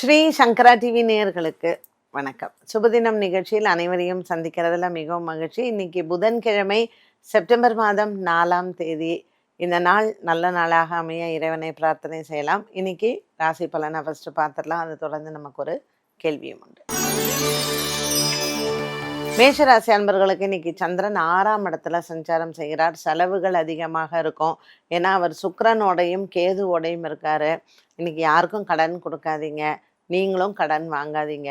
ஸ்ரீ சங்கரா TV நேயர்களுக்கு வணக்கம். சுபதினம் நிகழ்ச்சியில் அனைவரையும் சந்திக்கிறதுல மிகவும் மகிழ்ச்சி. இன்னைக்கு புதன்கிழமை செப்டம்பர் மாதம் நாலாம் தேதி. இந்த நாள் நல்ல நாளாக அமைய இறைவனை பிரார்த்தனை செய்யலாம். இன்னைக்கு ராசி பலனை ஃபர்ஸ்ட் பார்த்துடலாம். அதை தொடர்ந்து நமக்கு ஒரு கேள்வியும் உண்டு. மேஷராசி அன்பர்களுக்கு இன்னைக்கு சந்திரன் ஆறாம் இடத்துல சஞ்சாரம் செய்கிறார். செலவுகள் அதிகமாக இருக்கும். ஏன்னா அவர் சுக்கரனோடையும் கேதுவோடையும் இருக்காரு. இன்னைக்கு யாருக்கும் கடன் கொடுக்காதீங்க. நீங்களும் கடன் வாங்காதீங்க.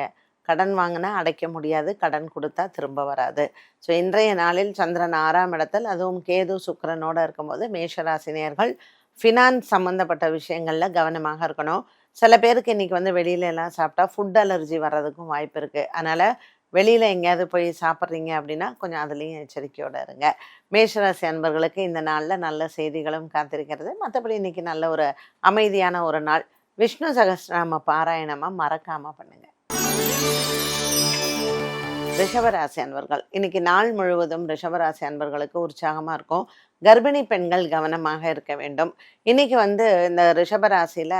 கடன் வாங்கினா அடைக்க முடியாது கடன் கொடுத்தா திரும்ப வராது. ஸோ இன்றைய நாளில் சந்திரன் ஆறாம் இடத்தில் அதுவும் கேது சுக்கிரனோட இருக்கும்போது மேஷராசினியர்கள் ஃபினான்ஸ் சம்மந்தப்பட்ட விஷயங்களில் கவனமாக இருக்கணும். சில பேருக்கு இன்றைக்கி வந்து வெளியில எல்லாம் சாப்பிட்டா ஃபுட் அலர்ஜி வர்றதுக்கும் வாய்ப்பு இருக்குது அதனால் வெளியில் எங்கேயாவது போய் சாப்பிட்றீங்க அப்படின்னா கொஞ்சம் அதுலேயும் எச்சரிக்கையோடு இருங்க. மேஷராசி அன்பர்களுக்கு இந்த நாளில் நல்ல செய்திகளும் காத்திருக்கிறது. மற்றபடி இன்றைக்கி நல்ல ஒரு அமைதியான ஒரு நாள். விஷ்ணு சகசிரநாம பாராயணமாக மறக்காமல் பண்ணுங்கள் ரிஷபராசி அன்பர்கள் இன்னைக்கு நாள் முழுவதும் ரிஷபராசி அன்பர்களுக்கு உற்சாகமாக இருக்கும். கர்ப்பிணி பெண்கள் கவனமாக இருக்க வேண்டும். இன்னைக்கு வந்து இந்த ரிஷபராசியில்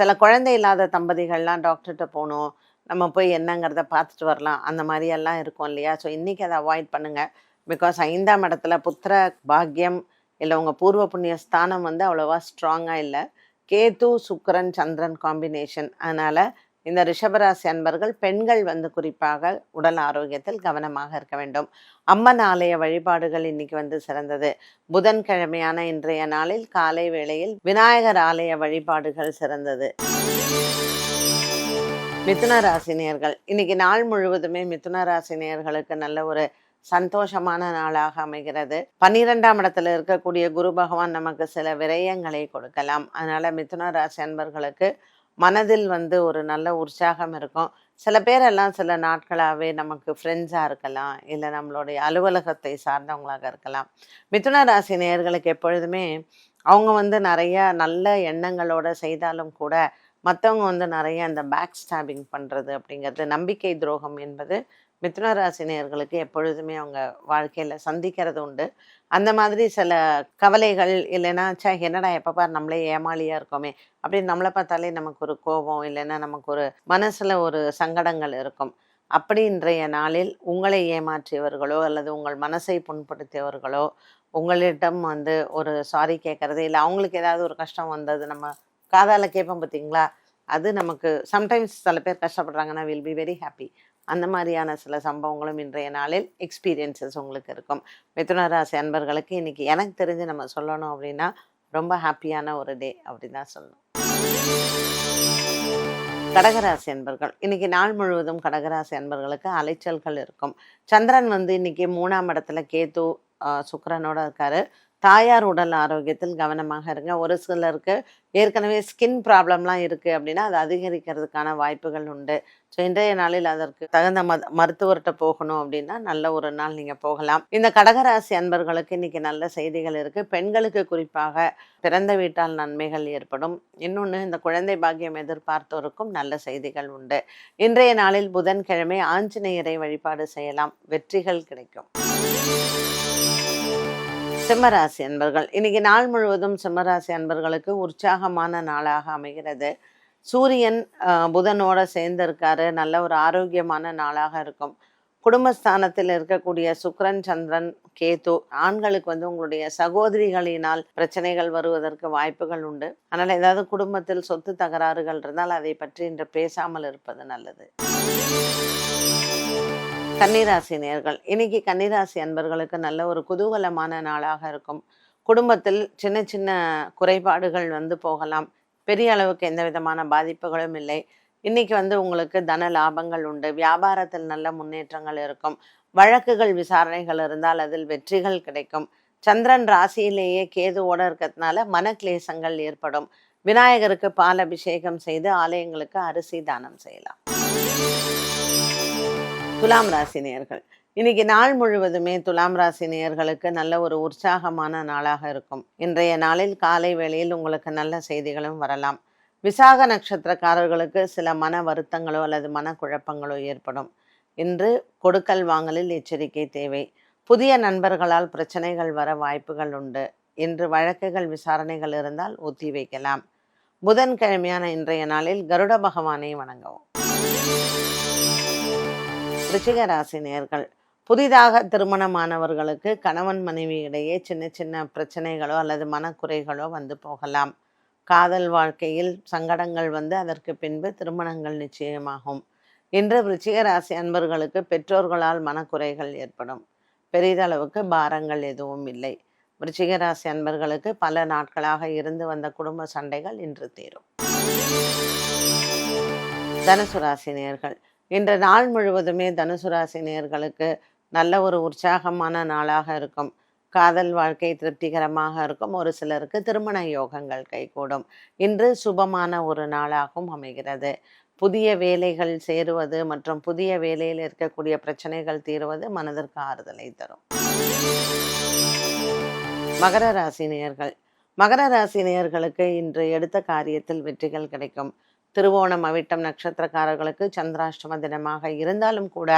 சில குழந்தை இல்லாத தம்பதிகள்லாம் டாக்டர்கிட்ட போகணும். நம்ம போய் என்னங்கிறத பார்த்துட்டு வரலாம். அந்த மாதிரியெல்லாம் இருக்கும் இல்லையா? ஸோ இன்றைக்கி அதை அவாய்ட் பண்ணுங்கள் பிகாஸ் ஐந்தாம் இடத்துல புத்திர பாக்கியம் இல்லை உங்கள் பூர்வ புண்ணிய ஸ்தானம் வந்து அவ்வளோவா ஸ்ட்ராங்காக இல்லை. கேது சுக்கரன் சந்திரன் காம்பினேஷன் அதனால் இந்த ரிஷபராசி அன்பர்கள் பெண்கள் வந்து குறிப்பாக உடல் ஆரோக்கியத்தில் கவனமாக இருக்க வேண்டும். அம்மன் ஆலய வழிபாடுகள் இன்னைக்கு வந்து சிறந்தது. புதன்கிழமையான இன்றைய நாளில் காலை வேளையில் விநாயகர் ஆலய வழிபாடுகள் சிறந்தது. மிதுன ராசினியர்கள் இன்னைக்கு நாள் முழுவதுமே மிதுன ராசினியர்களுக்கு நல்ல ஒரு சந்தோஷமான நாளாக அமைகிறது. பன்னிரெண்டாம் இடத்துல இருக்கக்கூடிய குரு பகவான் நமக்கு சில விரயங்களை கொடுக்கலாம். அதனால மிதுன ராசி அன்பர்களுக்கு மனதில் வந்து ஒரு நல்ல உற்சாகம் இருக்கும். சில பேரெல்லாம் சில நாட்களாகவே நமக்கு ஃப்ரெண்ட்ஸாக இருக்கலாம். இல்லை நம்மளுடைய அலுவலகத்தை சார்ந்தவங்களாக இருக்கலாம். மிதுன ராசி நேர்களுக்கு எப்பொழுதுமே அவங்க வந்து நிறைய நல்ல எண்ணங்களோட செய்தாலும் கூட மற்றவங்க வந்து நிறைய இந்த பேக் ஸ்டாபிங் பண்ணுறது அப்படிங்கிறது நம்பிக்கை துரோகம் என்பது மிதுன ராசினியர்களுக்கு எப்பொழுதுமே அவங்க வாழ்க்கையில் சந்திக்கிறது உண்டு. அந்த மாதிரி சில கவலைகள் இல்லைன்னா சே என்னடா எப்போ பார் நம்மளே ஏமாளியாக இருக்கோமே? அப்படின்னு நம்மளை பார்த்தாலே நமக்கு ஒரு கோபம் இல்லைன்னா நமக்கு ஒரு மனசில் ஒரு சங்கடங்கள் இருக்கும். அப்படி இன்றைய நாளில் உங்களை ஏமாற்றியவர்களோ அல்லது உங்கள் மனசை புண்படுத்தியவர்களோ உங்களிடம் வந்து ஒரு சாரி கேட்குறது இல்லை அவங்களுக்கு ஏதாவது ஒரு கஷ்டம் வந்தது நம்ம காதால் கேட்போம் பார்த்தீங்களா அது நமக்கு சம்டைம்ஸ் சில பேர் கஷ்டப்படுறாங்கன்னா வில் பி வெரி ஹாப்பி அந்த மாதிரியான சில சம்பவங்களும் இன்றைய நாளில் எக்ஸ்பீரியன்சஸ் உங்களுக்கு இருக்கும். மிதுன ராசி அன்பர்களுக்கு இன்னைக்கு எனக்கு தெரிஞ்சு நம்ம சொல்லணும் அப்படின்னா ரொம்ப ஹாப்பியான ஒரு டே அப்படி தான் சொல்லணும். கடகராசி அன்பர்கள் இன்னைக்கு நாள் முழுவதும் கடகராசி அன்பர்களுக்கு அலைச்சல்கள் இருக்கும். சந்திரன் வந்து இன்னைக்கு மூணாம் இடத்துல கேது சுக்கரனோட இருக்காரு. தாயார் உடல் ஆரோக்கியத்தில் கவனமாக இருங்க. ஒரு சிலருக்கு ஏற்கனவே ஸ்கின் ப்ராப்ளம்லாம் இருக்குது அப்படின்னா அது அதிகரிக்கிறதுக்கான வாய்ப்புகள் உண்டு. ஸோ இன்றைய நாளில் அதற்கு தகுந்த ம மருத்துவர்கிட்ட போகணும் அப்படின்னா நல்ல ஒரு நாள் நீங்கள் போகலாம். இந்த கடகராசி அன்பர்களுக்கு இன்றைக்கி நல்ல செய்திகள் இருக்குது பெண்களுக்கு குறிப்பாக பிறந்த வீட்டால் நன்மைகள் ஏற்படும். இன்னொன்று இந்த குழந்தை பாக்கியம் எதிர்பார்த்தோருக்கும் நல்ல செய்திகள் உண்டு. இன்றைய நாளில் புதன்கிழமை ஆஞ்சநேயரை வழிபாடு செய்யலாம். வெற்றிகள் கிடைக்கும். சிம்மராசி அன்பர்கள். இன்னைக்கு நாள் முழுவதும் சிம்மராசி அன்பர்களுக்கு உற்சாகமான நாளாக அமைகிறது. சூரியன் புதனோட சேர்ந்து இருக்காரு நல்ல ஒரு ஆரோக்கியமான நாளாக இருக்கும். குடும்பஸ்தானத்தில் இருக்கக்கூடிய சுக்ரன் சந்திரன் கேத்து ஆண்களுக்கு வந்து உங்களுடைய சகோதரிகளினால் பிரச்சனைகள் வருவதற்கு வாய்ப்புகள் உண்டு. அதனால் ஏதாவது குடும்பத்தில் சொத்து தகராறுகள் இருந்தால் அதை பற்றி இன்று பேசாமல் இருப்பது நல்லது. கன்னிராசி நேர்கள். இன்னைக்கு கன்னிராசி அன்பர்களுக்கு நல்ல ஒரு குதூகலமான நாளாக இருக்கும். குடும்பத்தில் சின்ன சின்ன குறைபாடுகள் வந்து போகலாம். பெரிய அளவுக்கு எந்த விதமான பாதிப்புகளும் இல்லை. இன்னைக்கு வந்து உங்களுக்கு தன லாபங்கள் உண்டு. வியாபாரத்தில் நல்ல முன்னேற்றங்கள் இருக்கும். வழக்குகள் விசாரணைகள் இருந்தால் அதில் வெற்றிகள் கிடைக்கும். சந்திரன் ராசியிலேயே கேதுவோட இருக்கிறதுனால மனக்லேசங்கள் ஏற்படும். விநாயகருக்கு பால் அபிஷேகம் செய்து ஆலயங்களுக்கு அரிசி தானம் செய்யலாம். துலாம் ராசி நேயர்கள் இன்னைக்கு நாள் முழுவதுமே துலாம் ராசி நேயர்களுக்கு நல்ல ஒரு உற்சாகமான நாளாக இருக்கும். இன்றைய நாளில் காலை வேளையில் உங்களுக்கு நல்ல செய்திகளும் வரலாம். விசாக நட்சத்திரக்காரர்களுக்கு சில மன வருத்தங்களோ அல்லது மனக்குழப்பங்களோ ஏற்படும். இன்று கொடுக்கல் வாங்கலில் எச்சரிக்கை தேவை. புதிய நண்பர்களால் பிரச்சனைகள் வர வாய்ப்புகள் உண்டு. இன்று வழக்குகள் விசாரணைகள் இருந்தால் ஒத்தி வைக்கலாம். புதன்கிழமையான இன்றைய நாளில் கருட பகவானை வணங்கவும். ரிச்சிக நேர்கள் புதிதாக திருமணமானவர்களுக்கு கணவன் மனைவி இடையே சின்ன சின்ன பிரச்சனைகளோ அல்லது மனக்குறைகளோ வந்து போகலாம். காதல் வாழ்க்கையில் சங்கடங்கள் வந்து அதற்கு பின்பு திருமணங்கள் நிச்சயமாகும். இன்று ரிச்சிகராசி அன்பர்களுக்கு பெற்றோர்களால் மனக்குறைகள் ஏற்படும். பெரிதளவுக்கு பாரங்கள் எதுவும் இல்லை. விருச்சிக அன்பர்களுக்கு பல நாட்களாக இருந்து வந்த குடும்ப சண்டைகள் இன்று தீரும். தனுசு ராசினியர்கள். இன்று நாள் முழுவதுமே தனுசு ராசி நேர்களுக்கு நல்ல ஒரு உற்சாகமான நாளாக இருக்கும். காதல் வாழ்க்கை திருப்திகரமாக இருக்கும். ஒரு சிலருக்கு திருமண யோகங்கள் கைகூடும். இன்று சுபமான ஒரு நாளாகவும் அமைகிறது. புதிய வேலைகள் சேருவது மற்றும் புதிய வேலையில் இருக்கக்கூடிய பிரச்சனைகள் தீருவது மனதிற்கு ஆறுதலை தரும். மகர ராசி நேயர்கள். மகர ராசி நேயர்களுக்கு இன்று எடுத்த காரியத்தில் வெற்றிகள் கிடைக்கும். திருவோணம் அவிட்டம் நட்சத்திரக்காரர்களுக்கு சந்திராஷ்டம தினமாக இருந்தாலும் கூட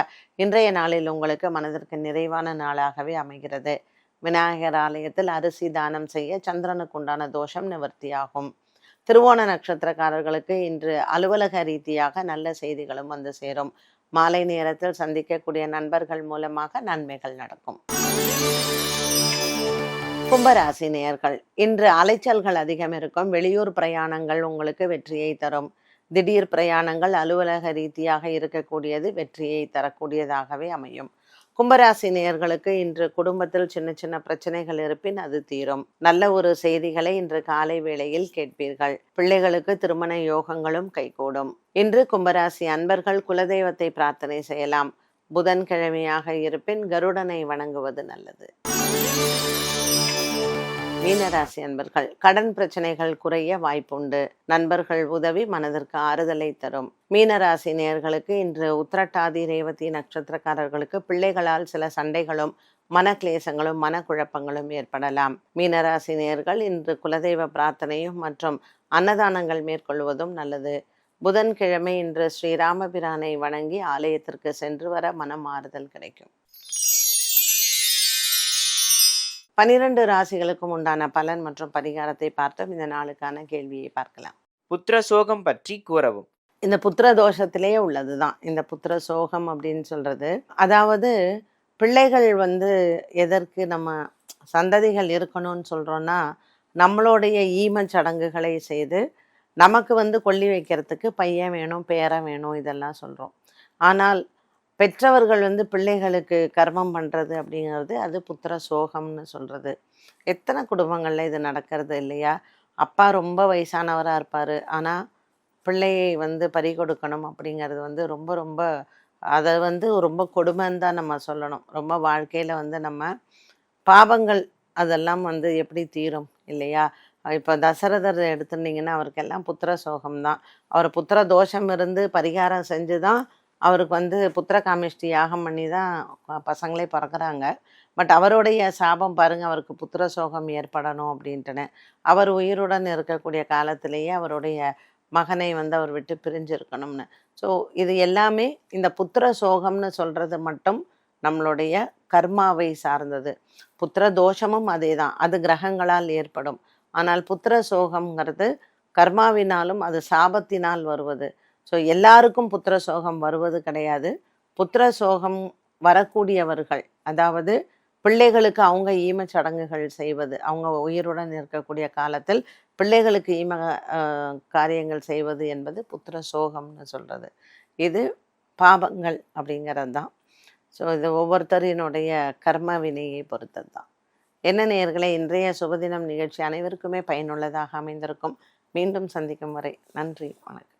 இன்றைய நாளில் உங்களுக்கு மனதிற்கு நிறைவான நாளாகவே அமைகிறது. விநாயகர் ஆலயத்தில் அரிசி தானம் செய்ய சந்திரனுக்கு உண்டான தோஷம் நிவர்த்தியாகும். திருவோண நட்சத்திரக்காரர்களுக்கு இன்று அலுவலக ரீதியாக நல்ல செய்திகளும் வந்து சேரும். மாலை நேரத்தில் சந்திக்கக்கூடிய நண்பர்கள் மூலமாக நன்மைகள் நடக்கும். கும்பராசி நேர்கள் இன்று அலைச்சல்கள் அதிகம் இருக்கும் வெளியூர் பிரயாணங்கள் உங்களுக்கு வெற்றியை தரும். திடீர் பிரயாணங்கள் அலுவலக ரீதியாக இருக்கக்கூடியது வெற்றியை தரக்கூடியதாகவே அமையும். கும்பராசி நேயர்களுக்கு இன்று குடும்பத்தில் சின்ன சின்ன பிரச்சனைகள் இருப்பின் அது தீரும். நல்ல ஒரு செய்திகளை இன்று காலை வேளையில் கேட்பீர்கள். பிள்ளைகளுக்கு திருமண யோகங்களும் கைகூடும். இன்று கும்பராசி அன்பர்கள் குலதெய்வத்தை பிரார்த்தனை செய்யலாம். புதன்கிழமையாக இருப்பின் கருடனை வணங்குவது நல்லது. மீனராசி அன்பர்கள் கடன் பிரச்சனைகள் குறைய வாய்ப்புண்டு. நண்பர்கள் உதவி மனதிற்கு ஆறுதலை தரும். மீனராசி நேர்களுக்கு இன்று உத்திரட்டாதி ரேவதி நட்சத்திரக்காரர்களுக்கு பிள்ளைகளால் சில சண்டைகளும் மனக்லேசங்களும் மனக்குழப்பங்களும் ஏற்படலாம். மீனராசி நேயர்கள் இன்று குலதெய்வ பிரார்த்தனையும் மற்றும் அன்னதானங்கள் மேற்கொள்வதும் நல்லது. புதன்கிழமை இன்று ஸ்ரீராமபிரானை வணங்கி ஆலயத்திற்கு சென்று வர மனம் ஆறுதல் கிடைக்கும். பனிரெண்டு ராசிகளுக்கும் உண்டான பலன் மற்றும் பரிகாரத்தை பார்த்தோம். இந்த நாளுக்கான கேள்வியை பார்க்கலாம். புத்திர சோகம் பற்றி கூறவும். இந்த புத்திர தோஷத்திலே உள்ளது தான். இந்த புத்திர சோகம் அப்படின்னு சொல்றது. அதாவது பிள்ளைகள் வந்து எதற்கு நம்ம சந்ததிகள் இருக்கணும்னு சொல்றோம்னா நம்மளுடைய ஈம சடங்குகளை செய்து நமக்கு வந்து கொல்லி வைக்கிறதுக்கு பையன் வேணும் பேரன் வேணும் இதெல்லாம் சொல்றோம். ஆனால் பெற்றவர்கள் வந்து பிள்ளைகளுக்கு கர்மம் பண்ணுறது அப்படிங்கிறது அது புத்திர சோகம்னு சொல்கிறது எத்தனை குடும்பங்களில் இது நடக்கிறது இல்லையா? அப்பா ரொம்ப வயசானவராக இருப்பார். ஆனால் பிள்ளையை வந்து பறி கொடுக்கணும் அப்படிங்கிறது வந்து ரொம்ப ரொம்ப அதை வந்து ரொம்ப கொடுமைன்னு தான் நம்ம சொல்லணும். ரொம்ப வாழ்க்கையில் வந்து நம்ம பாவங்கள் அதெல்லாம் வந்து எப்படி தீரும் இல்லையா? இப்போ தசரதர் எடுத்துட்டிங்கன்னா அவருக்கெல்லாம் புத்திர சோகம் தான். அவர் புத்திர தோஷம் இருந்து பரிகாரம் செஞ்சு தான் அவருக்கு வந்து புத்திர காமிஷ்டி யாகம் பண்ணி தான் பசங்களே பிறக்கிறாங்க. பட் அவருடைய சாபம் பாருங்க அவருக்கு புத்திர சோகம் ஏற்படணும் அப்படின்ட்டுன்னு. அவர் உயிருடன் இருக்கக்கூடிய காலத்திலேயே அவருடைய மகனை வந்து அவர் விட்டு பிரிஞ்சிருக்கணும்னு. ஸோ இது எல்லாமே இந்த புத்திர சோகம்னு சொல்கிறது மட்டும் நம்மளுடைய கர்மாவை சார்ந்தது. புத்திர தோஷமும் அதே தான் அது கிரகங்களால் ஏற்படும். ஆனால் புத்திர சோகம்ங்கிறது கர்மாவினாலும் அது சாபத்தினால் வருவது. ஸோ எல்லாருக்கும் புத்திர சோகம் வருவது கிடையாது. புத்திர சோகம் வரக்கூடியவர்கள் அதாவது பிள்ளைகளுக்கு அவங்க ஈம சடங்குகள் செய்வது அவங்க உயிருடன் இருக்கக்கூடிய காலத்தில் பிள்ளைகளுக்கு ஈம காரியங்கள் செய்வது என்பது புத்திர சோகம்னு சொல்கிறது இது பாபங்கள் அப்படிங்கிறது தான். ஸோ இது ஒவ்வொருத்தரினுடைய கர்ம வினையை பொறுத்தது தான். என்ன நேர்களை இன்றைய சுபதினம் நிகழ்ச்சி அனைவருக்குமே பயனுள்ளதாக அமைந்திருக்கும். மீண்டும் சந்திக்கும் வரை நன்றி வணக்கம்.